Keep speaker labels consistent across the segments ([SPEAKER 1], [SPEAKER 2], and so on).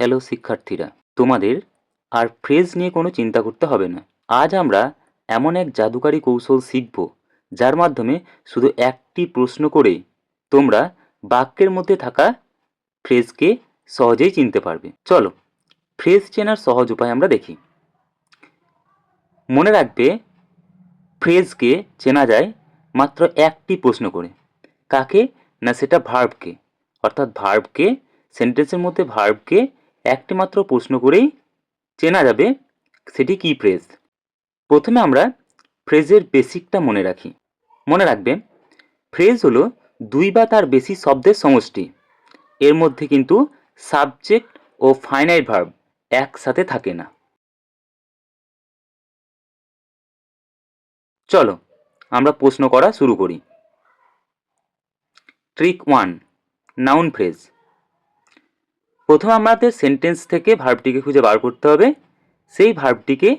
[SPEAKER 1] Hello শিক্ষার্থীরা, তোমাদের আর phrase নিয়ে কোনো চিন্তা করতে হবে না। আজ আমরা এমন এক জাদুকারী কৌশল শিখব, যার মাধ্যমে শুধু একটি প্রশ্ন করেই তোমরা বাক্যের মধ্যে থাকা ফ্রেজকে সহজেই চিনতে পারবে। চলো, ফ্রেজ চেনার সহজ উপায় আমরা দেখি। মনে রাখবে, ফ্রেজকে চেনা যায় মাত্র একটি প্রশ্ন করে, কাকে না সেটা ভার্বকে অর্থাৎ ভার্বকে সেন্টেন্সের মধ্যে ভার্বকে একটি মাত্র প্রশ্ন করেই চেনা যাবে সেটি কী ফ্রেজ প্রথমে আমরা ফ্রেজের বেসিকটা মনে রাখি। মনে রাখবে ফ্রেজ হলো দুই বা তার বেশি শব্দের সমষ্টি। এর মধ্যে কিন্তু সাবজেক্ট ও ফাইনাইট ভার্ব একসাথে থাকে না। চলো, আমরা প্রশ্ন করা শুরু করি। ট্রিক ওয়ান নাউন ফ্রেজ প্রথমে আমাদের সেন্টেন্স থেকে ভার্বটিকে খুঁজে বার করতে হবে। সেই ভার্বটিকে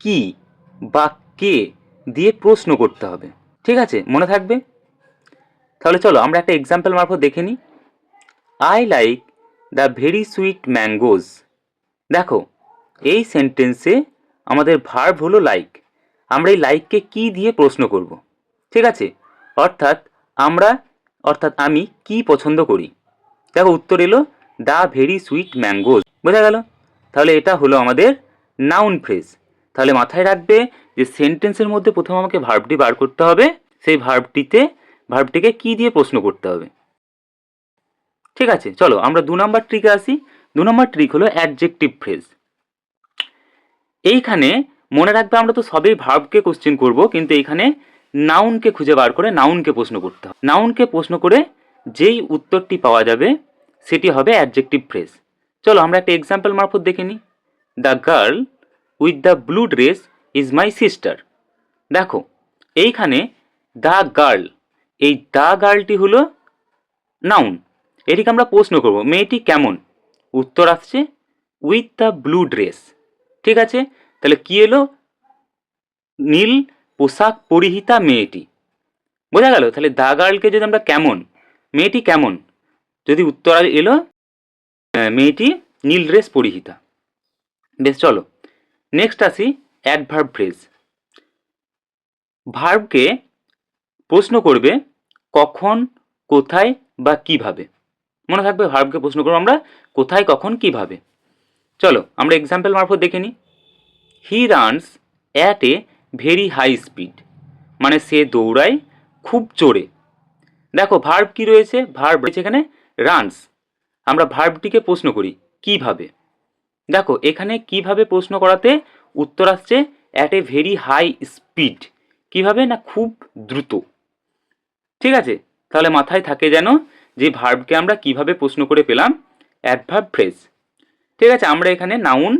[SPEAKER 1] কি বা কে দিয়ে প্রশ্ন করতে হবে। ঠিক আছে? মনে থাকবে? তাহলে চলো, আমরা একটা এক্সাম্পল মারফত দেখে নিই। I like the very sweet mangoes দেখো, এই সেন্টেন্সে আমাদের ভার্ব হলো লাইক আমরা এই লাইককে কি দিয়ে প্রশ্ন করব? ঠিক আছে? অর্থাৎ আমরা, অর্থাৎ আমি কি পছন্দ করি? দেখো, উত্তর এলো দ্য ভেরি সুইট ম্যাঙ্গোজ। বোঝা গেল? তাহলে এটা হলো আমাদের নাউন ফ্রেজ তাহলে মাথায় রাখবে যে সেন্টেন্সের মধ্যে প্রথম আমাকে ভার্বটি বার করতে হবে। সেই ভার্বটিতে ভার্বটিকে কি দিয়ে প্রশ্ন করতে হবে? ঠিক আছে, চলো আমরা দু নম্বর ট্রিকে আসি। দু নম্বর ট্রিক হলো অ্যাডজেক্টিভ ফ্রেজ এইখানে মনে রাখবে আমরা তো সবেই ভার্বকে কোশ্চেন করব, কিন্তু এইখানে নাউনকে খুঁজে বার করে নাউনকে প্রশ্ন করতে হবে। নাউনকে প্রশ্ন করে যেই উত্তরটি পাওয়া যাবে সেটি হবে অ্যাডজেক্টিভ ফ্রেজ চলো আমরা একটা এক্সাম্পল মারফত দেখে নিই। The girl with the blue dress is my sister দেখো, এইখানে দ্য গার্ল এই দ্য গার্লটি হলো নাউন এটিকে আমরা প্রশ্ন করব, মেয়েটি কেমন? উত্তর আসছে উইথ দ্য ব্লু ড্রেস ঠিক আছে? তাহলে কী এলো? নীল পোশাক পরিহিতা মেয়েটি। বোঝা গেল? তাহলে দা গার্লকে যদি আমরা কেমন, মেয়েটি কেমন? যদি উত্তর এলো মেয়েটি নীল ড্রেস পরিহিতা। বেশ, চলো। নেক্সট আসি অ্যাডভার্ব ফ্রেজ ভার্বকে প্রশ্ন করবে কখন, কোথায় বা কীভাবে। মনে থাকবে ভার্বকে প্রশ্ন করব আমরা, কোথায়, কখন, কীভাবে। চলো, আমরা এক্সাম্পল মারফত দেখে নিই। He runs at a very high speed মানে সে দৌড়ায় খুব জোরে। দেখো ভার্ব কি রয়েছে? ভার্ব রয়েছে এখানে রানস আমরা ভার্বটিকে প্রশ্ন করি, কীভাবে? দেখো, এখানে কীভাবে প্রশ্ন করাতে উত্তর আসছে at a very high speed কীভাবে? না খুব দ্রুত। ঠিক আছে? তাহলে মাথায় থাকে যেন যে ভার্বকে আমরা কীভাবে প্রশ্ন করে পেলাম অ্যাডভার্ব ফ্রেজ ঠিক আছে? আমরা এখানে নাউন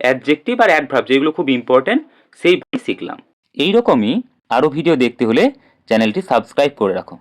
[SPEAKER 1] অ্যাডজেক্টিভ আর অ্যাডভার্ব যেগুলো খুব ইম্পর্ট্যান্ট সেই শিখলাম। এইরকমই আরও ভিডিও দেখতে হলে চ্যানেলটি সাবস্ক্রাইব করে রাখো।